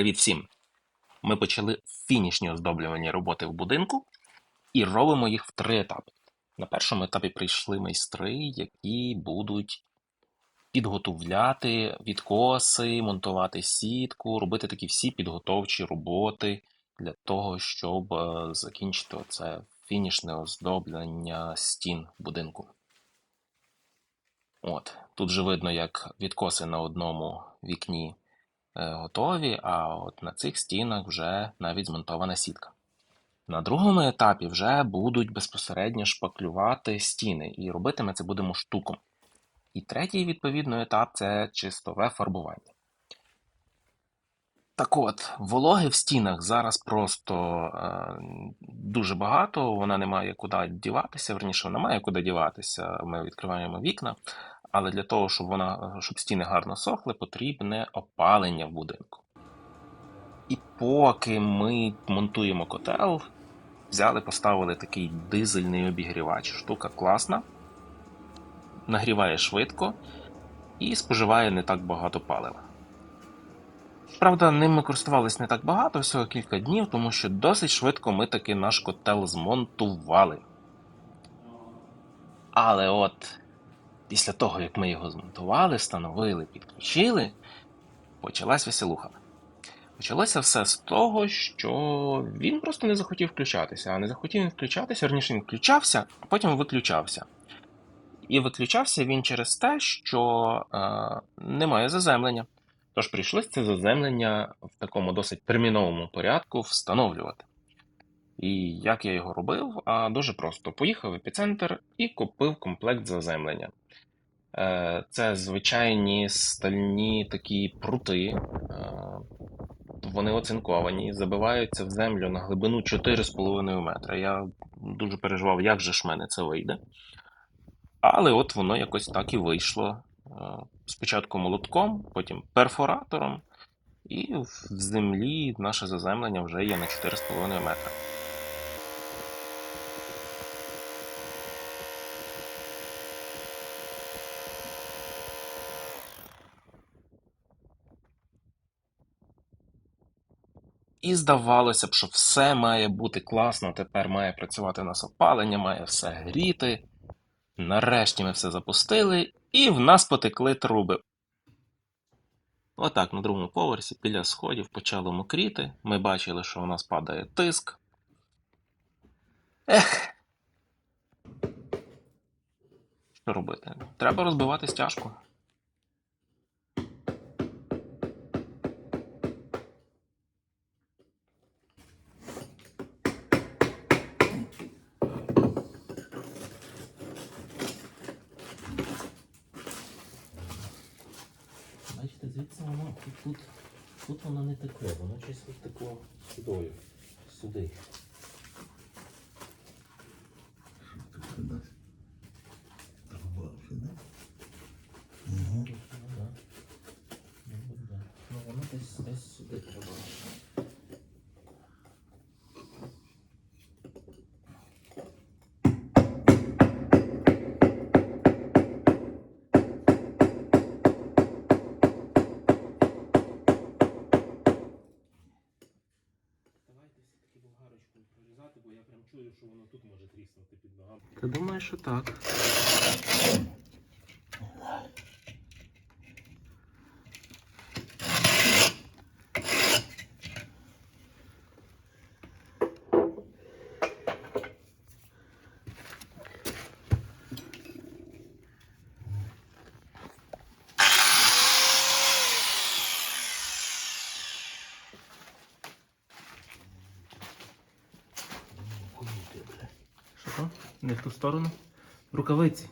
Привіт всім! Ми почали фінішні оздоблювані роботи в будинку і робимо їх в три етапи. На першому етапі прийшли майстри, які будуть підготовляти відкоси, монтувати сітку, робити такі всі підготовчі роботи для того, щоб е, закінчити це фінішне оздоблення стін будинку. От, тут же видно, як відкоси на одному вікні готові, а от на цих стінах вже навіть змонтована сітка. На другому етапі вже будуть безпосередньо шпаклювати стіни, і робити ми це будемо штуком. І третій, відповідно, етап це чистове фарбування. Так от, вологи в стінах зараз просто е, дуже багато, вона не має куди діватися, верніше, вона має куди діватися. Ми відкриваємо вікна, але для того, щоб вона, щоб стіни гарно сохли, потрібне опалення в будинку. І поки ми монтуємо котел, взяли, поставили такий дизельний обігрівач. Штука класна, нагріває швидко і споживає не так багато палива. Правда, ним ми користувалися не так багато, всього кілька днів, тому що досить швидко ми таки наш котел змонтували. Але от після того, як ми його змонтували, встановили, підключили, почалась веселуха. Почалося все з того, що він просто не захотів включатися, а не захотів включатися, верніше він включався, а потім виключався. І виключався він через те, що е, немає заземлення. Тож прийшлось це заземлення в такому досить терміновому порядку встановлювати. І як я його робив? А дуже просто. Поїхав в епіцентр і купив комплект заземлення. Е, Це звичайні стальні такі прути, е, вони оцинковані, забиваються в землю на глибину 4,5 метра. Я дуже переживав, як же ж мене це вийде. Але от воно якось так і вийшло. Е, Спочатку молотком, потім перфоратором, і в землі наше заземлення вже є на 4,5 метра. І здавалося б, що все має бути класно, тепер має працювати нас опалення, має все гріти. Нарешті ми все запустили, і в нас потекли труби. Отак, на другому поверсі біля сходів почало мокріти. Ми бачили, що у нас падає тиск. Ех. Що робити? Треба розбивати стяжку. Бачите, звідси воно тут, тут, воно не текло, воно тут текло сюди, Сюди. Ну, да. Ну, да. Ну, воно десь, десь сюди треба. Давайте все-таки болгарочку прорізати, бо я прям чую, що воно тут може тріснути під ногами. Ти думаєш, що так? Не в ту сторону? Рукавиці.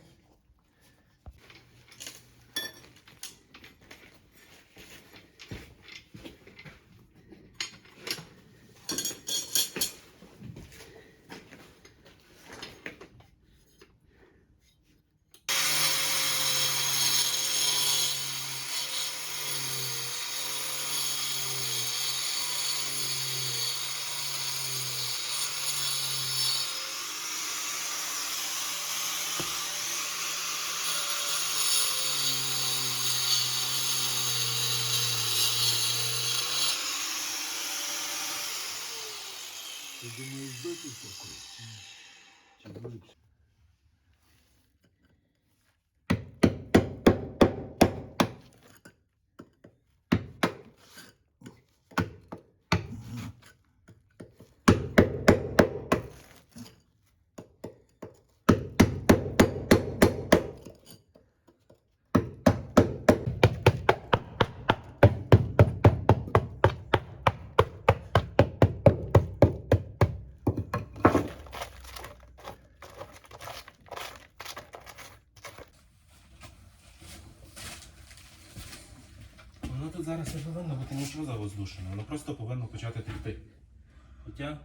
Бити такий? Чи буде? Воно тут зараз не повинно бути завоздушено, воно просто повинно почати текти. Хоча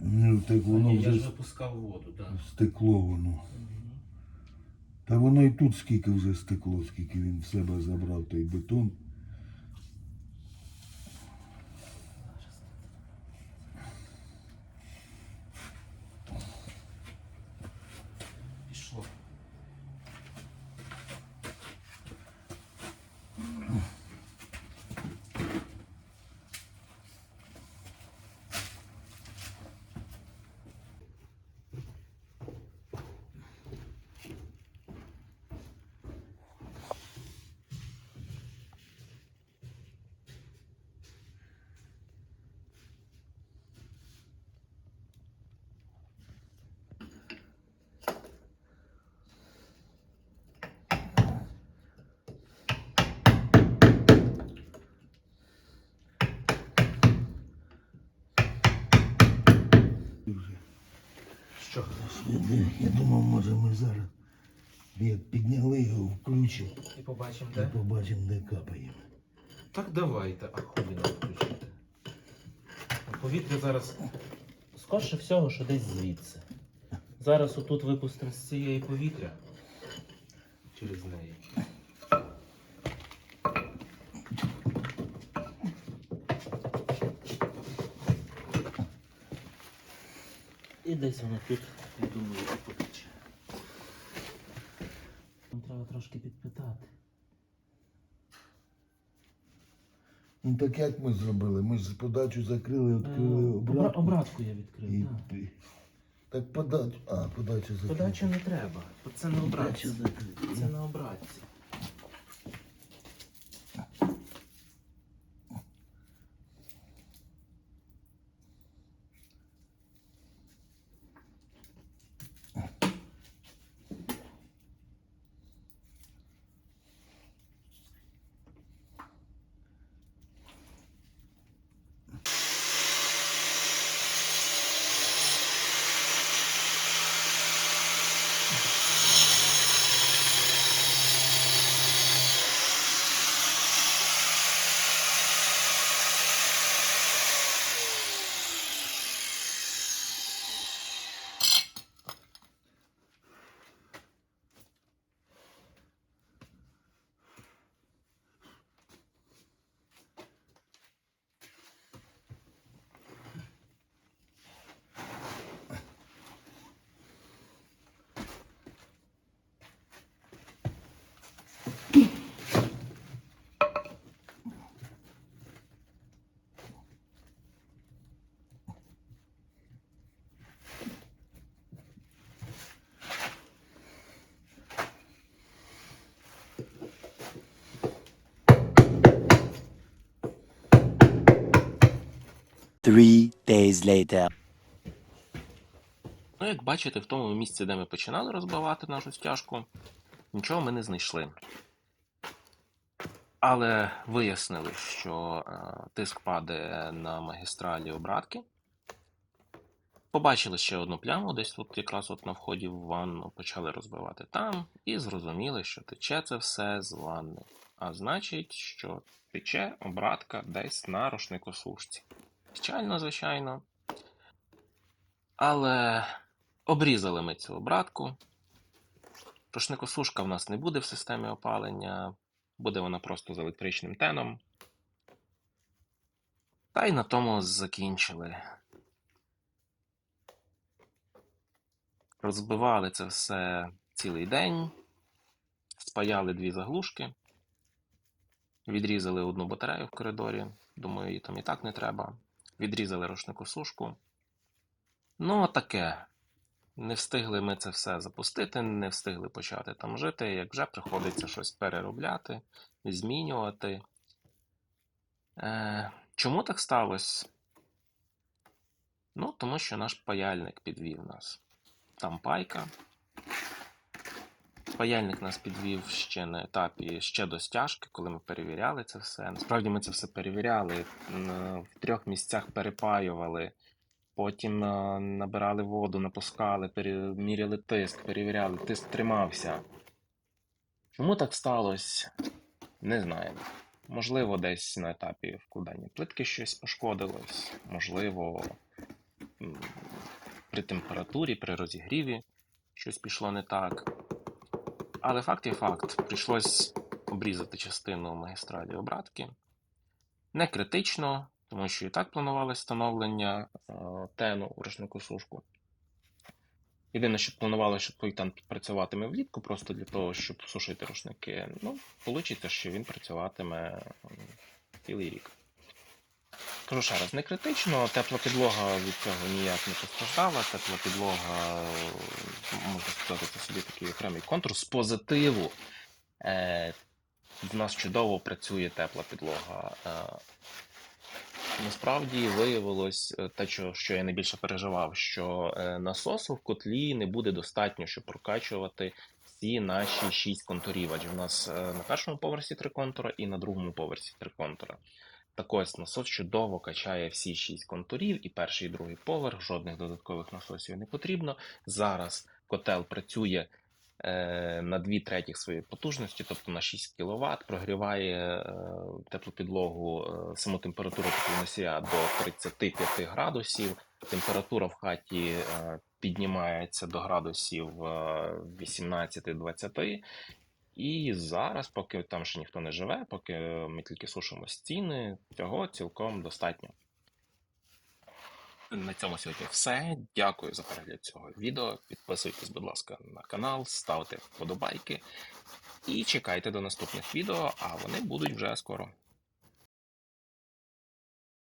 Ну, так воно я ж вже випускав воду, так. стекло воно. Та воно і тут скільки вже стекло, скільки він в себе забрав той бетон. Пішло. Що? Я, думав, може ми зараз як підняли його, включимо І побачимо і побачимо, де капаємо. Так давайте, а хуй нам включити. Повітря зараз. Скорше всього, що десь звідси. Зараз отут випустимо з цієї повітря. Через неї. І десь воно тут, я думаю, що потече. Треба трошки підпитати. Ну так як ми зробили? Ми ж подачу закрили, відкрили Е, обратку. обратку я відкрив. І, так. і- так подачу. А, подачу закрили. Подачу не треба, бо це не Подачу обратці. закрили. Це на обратці. Three days later. Ну, як бачите, в тому місці, де ми починали розбивати нашу стяжку, нічого ми не знайшли. Але вияснили, що е, тиск падає на магістралі обратки. Побачили ще одну пляму, десь тут якраз от на вході в ванну почали розбивати там, і зрозуміли, що тече це все з ванни. А значить, що тече обратка десь на рушникосушці. Печально, звичайно. Але обрізали ми цю обратку. Рушникосушка в нас не буде в системі опалення, буде вона просто з електричним теном. Та й на тому закінчили. Розбивали це все цілий день, спаяли дві заглушки, відрізали одну батарею в коридорі, думаю, її там і так не треба. Відрізали рушникосушку, Ну, таке. Не встигли ми це все запустити, не встигли почати там жити, як вже приходиться щось переробляти, змінювати. Е, чому так сталося? Ну, тому що наш паяльник підвів нас. Там пайка. Паяльник нас підвів ще на етапі ще до стяжки, коли ми перевіряли це все. Насправді ми це все перевіряли, в трьох місцях перепаювали, потім е, набирали воду, напускали, переміряли тиск, перевіряли, тиск тримався. Чому так сталося? Не знаємо. Можливо, десь на етапі вкладання плитки щось пошкодилось, можливо, при температурі, при розігріві щось пішло не так. Але факт є факт. Прийшлось обрізати частину магістралі обратки. Не критично, тому що і так планувалось встановлення е, тену у рушнику сушку. Єдине, що планувалося, що той тен працюватиме влітку, просто для того, щоб сушити рушники. Ну, вийде, що він працюватиме цілий рік. Кажу ще раз, не критично, тепла підлога від цього ніяк не постраждала. Тепла підлога, можна сказати, це собі такий окремий контур з позитиву. Е, в нас чудово працює тепла підлога. Е, насправді виявилось е, те, що я найбільше переживав, що е, насосу в котлі не буде достатньо, щоб прокачувати всі наші шість контурів. Адже в нас е, на першому поверсі три контура і на другому поверсі три контура. Так ось насос чудово качає всі шість контурів, і перший і другий поверх, жодних додаткових насосів не потрібно. Зараз котел працює е, на 2 третіх своєї потужності, тобто на 6 кВт, прогріває е, теплу підлогу, е, саму температуру теплоносія до 35 градусів. Температура в хаті е, піднімається до градусів е, 18-20. І зараз, поки там ще ніхто не живе, поки ми тільки сушимо стіни, цього цілком достатньо. На цьому сьогодні все. Дякую за перегляд цього відео. Підписуйтесь, будь ласка, на канал, ставте вподобайки і чекайте до наступних відео, а вони будуть вже скоро.